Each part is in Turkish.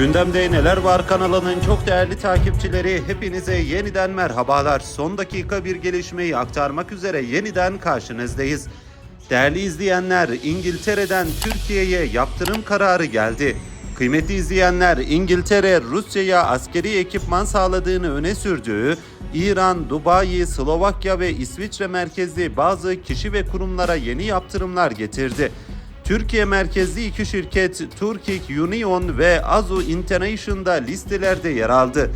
Gündemde Neler Var kanalının çok değerli takipçileri hepinize yeniden merhabalar. Son dakika bir gelişmeyi aktarmak üzere yeniden karşınızdayız. Değerli izleyenler İngiltere'den Türkiye'ye yaptırım kararı geldi. Kıymetli izleyenler İngiltere Rusya'ya askeri ekipman sağladığını öne sürdüğü İran, Dubai, Slovakya ve İsviçre merkezli bazı kişi ve kurumlara yeni yaptırımlar getirdi. Türkiye merkezli iki şirket Turkic Union ve Azu International'da listelerde yer aldı.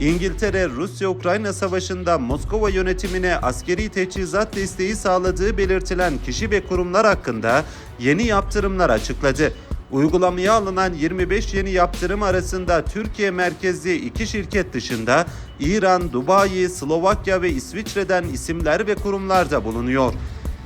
İngiltere, Rusya-Ukrayna savaşında Moskova yönetimine askeri teçhizat desteği sağladığı belirtilen kişi ve kurumlar hakkında yeni yaptırımlar açıkladı. Uygulamaya alınan 25 yeni yaptırım arasında Türkiye merkezli iki şirket dışında İran, Dubai, Slovakya ve İsviçre'den isimler ve kurumlar da bulunuyor.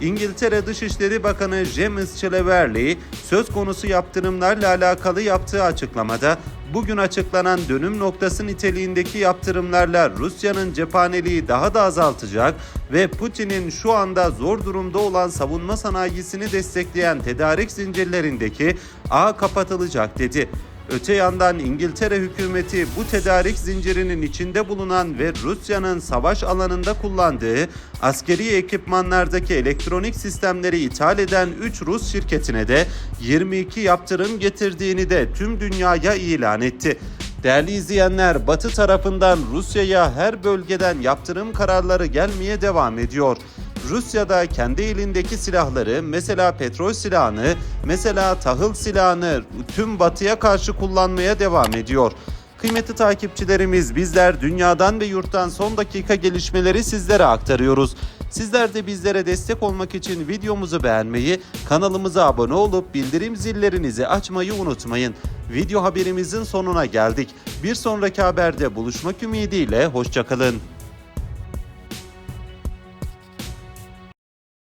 İngiltere Dışişleri Bakanı James Cleverly söz konusu yaptırımlarla alakalı yaptığı açıklamada bugün açıklanan dönüm noktası niteliğindeki yaptırımlarla Rusya'nın cephaneliği daha da azaltacak ve Putin'in şu anda zor durumda olan savunma sanayisini destekleyen tedarik zincirlerindeki ağ kapatılacak dedi. Öte yandan İngiltere hükümeti bu tedarik zincirinin içinde bulunan ve Rusya'nın savaş alanında kullandığı askeri ekipmanlardaki elektronik sistemleri ithal eden 3 Rus şirketine de 22 yaptırım getirdiğini de tüm dünyaya ilan etti. Değerli izleyenler, Batı tarafından Rusya'ya her bölgeden yaptırım kararları gelmeye devam ediyor. Rusya'da kendi elindeki silahları mesela petrol silahını, mesela tahıl silahını tüm batıya karşı kullanmaya devam ediyor. Kıymetli takipçilerimiz bizler dünyadan ve yurttan son dakika gelişmeleri sizlere aktarıyoruz. Sizler de bizlere destek olmak için videomuzu beğenmeyi, kanalımıza abone olup bildirim zillerinizi açmayı unutmayın. Video haberimizin sonuna geldik. Bir sonraki haberde buluşmak ümidiyle hoşçakalın.